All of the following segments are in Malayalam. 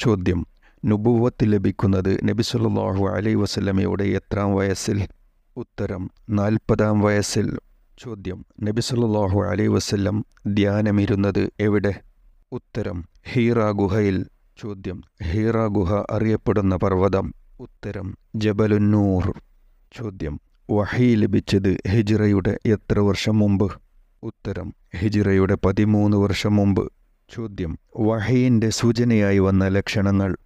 ചോദ്യം നുബുവത്ത് ലഭിക്കുന്നത് നബി സല്ലല്ലാഹു അലൈ വസ്ലമയുടെ എത്രാം വയസ്സിൽ? ഉത്തരം നാൽപ്പതാം വയസ്സിൽ. ചോദ്യം നബി സല്ലല്ലാഹു അലൈ വസ്ല്ലം ധ്യാനമിരുന്നത് എവിടെ? ഉത്തരം ഹീറ ഗുഹയിൽ. ചോദ്യം ഹീറ ഗുഹ അറിയപ്പെടുന്ന പർവതം? ഉത്തരം ജബലുന്നൂർ ചോദ്യം വഹി ലഭിച്ചത് ഹിജിറയുടെ എത്ര വർഷം മുമ്പ്? ഉത്തരം ഹിജിറയുടെ പതിമൂന്ന് വർഷം മുമ്പ്. ചോദ്യം. വഹയിന്റെ സൂചനയായി വന്ന ലക്ഷണങ്ങൾ.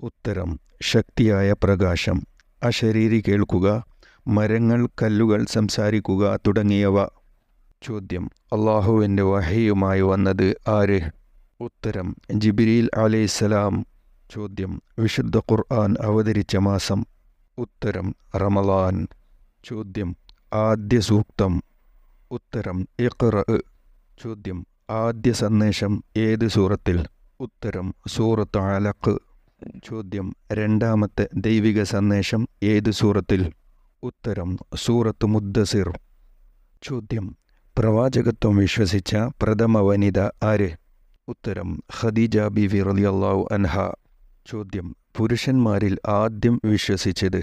ഉത്തരം ശക്തിയായ പ്രകാശം. അശരീരി കേൾക്കുക മരങ്ങൾ കല്ലുകൾ സംസാരിക്കുക തുടങ്ങിയവ. ചോദ്യം അള്ളാഹുവിന്റെ വഹയുമായി വന്നത് ആര്? ഉത്തരം ജിബിരിൽ അലൈഹിസ്സലാം. ചോദ്യം വിശുദ്ധ ഖുർആൻ അവതരിച്ച മാസം. ഉത്തരം റമലാൻ ചോദ്യം ആദ്യ സൂക്തം. ഉത്തരം ഇഖ്റ ചോദ്യം ആദ്യ സന്ദേശം ഏത് സൂറത്തിൽ? ഉത്തരം സൂറത്ത് അലക്ക് ചോദ്യം രണ്ടാമത്തെ ദൈവിക സന്ദേശം ഏത് സൂറത്തിൽ? ഉത്തരം സൂറത്ത് മുദ്ദസിർ. ചോദ്യം പ്രവാചകത്വം വിശ്വസിച്ച പ്രഥമ വനിത ആര്? ഉത്തരം ഖദീജ ബിവി റളിയല്ലാഹു അൻഹ. ചോദ്യം പുരുഷന്മാരിൽ ആദ്യം വിശ്വസിച്ചത്?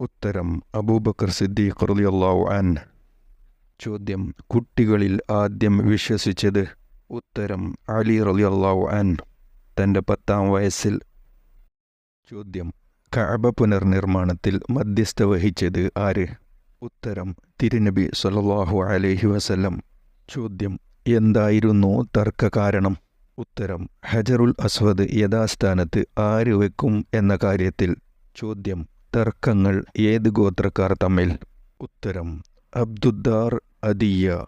ഉത്തരം അബൂബക്കർ സിദ്ദീഖ് റളിയല്ലാഹു അൻ ചോദ്യം. കുട്ടികളിൽ ആദ്യം വിശ്വസിച്ചത് ഉത്തരം അലി റളിയല്ലാഹു അൻ തന്റെ പത്താം വയസ്സിൽ ചോദ്യം. കഅബ പുനർനിർമ്മാണത്തിൽ മധ്യസ്ഥ വഹിച്ചത് ആര്? ഉത്തരം തിരുനബി സല്ലല്ലാഹു അലൈഹി വസല്ലം. ചോദ്യം. എന്തായിരുന്നു തർക്ക കാരണം? ഉത്തരം. ഹജറുൽ അസ്വദ് യഥാസ്ഥാനത്ത് ആര് വെക്കും എന്ന കാര്യത്തിൽ. ചോദ്യം. തർക്കങ്ങൾ ഏത് ഗോത്രക്കാർ തമ്മിൽ? ഉത്തരം. അബ്ദുദ്ദാർ അദിയ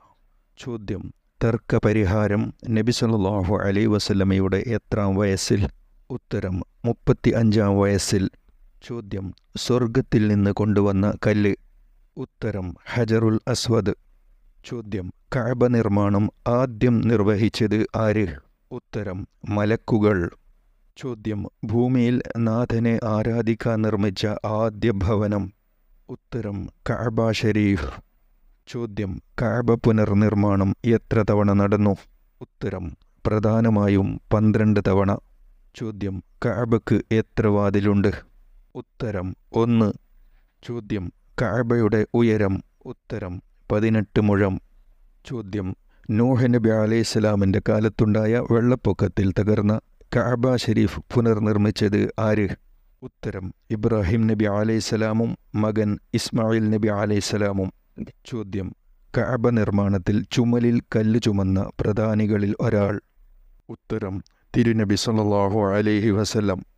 ചോദ്യം. തർക്ക പരിഹാരം നബി സല്ലല്ലാഹു അലൈഹി വസല്ലമയുടെ എത്രാം വയസ്സിൽ? ഉത്തരം മുപ്പത്തി അഞ്ചാം വയസ്സിൽ. ചോദ്യം സ്വർഗത്തിൽ നിന്ന് കൊണ്ടുവന്ന കല്ല്. ഉത്തരം ഹജറുൽ അസ്വദ്. ചോദ്യം കഅബ നിർമ്മാണം ആദ്യം നിർവഹിച്ചത് ആര്? ഉത്തരം മലക്കുകൾ. ചോദ്യം ഭൂമിയിൽ നാഥനെ ആരാധിക്കാൻ നിർമ്മിച്ച ആദ്യ ഭവനം. ഉത്തരം കഅബ ഷരീഫ്. ചോദ്യം. കാബ പുനർനിർമ്മാണം എത്ര തവണ നടന്നു? ഉത്തരം. പ്രധാനമായും പന്ത്രണ്ട് തവണ. ചോദ്യം. കഅബക്ക് എത്ര വാതിലുണ്ട്? ഉത്തരം. ഒന്ന്. ചോദ്യം. കാബയുടെ ഉയരം. ഉത്തരം. പതിനെട്ട് മുഴം. ചോദ്യം. നൂഹ് നബി അലൈഹിസ്സലാമിന്റെ കാലത്തുണ്ടായ വെള്ളപ്പൊക്കത്തിൽ തകർന്ന കാബ ഷെരീഫ് പുനർനിർമ്മിച്ചത് ആര്? ഉത്തരം. ഇബ്രാഹിം നബി അലൈഹിസ്സലാമും മകൻ ഇസ്മായിൽ നബി അലൈഹിസ്സലാമും ചോദ്യം. കഅബ നിർമ്മാണത്തിൽ ചുമലിൽ കല്ല് ചുമന്ന പ്രധാനികളിൽ ഒരാൾ. ഉത്തരം. തിരുനബി സല്ലല്ലാഹു അലൈഹി വസല്ലം.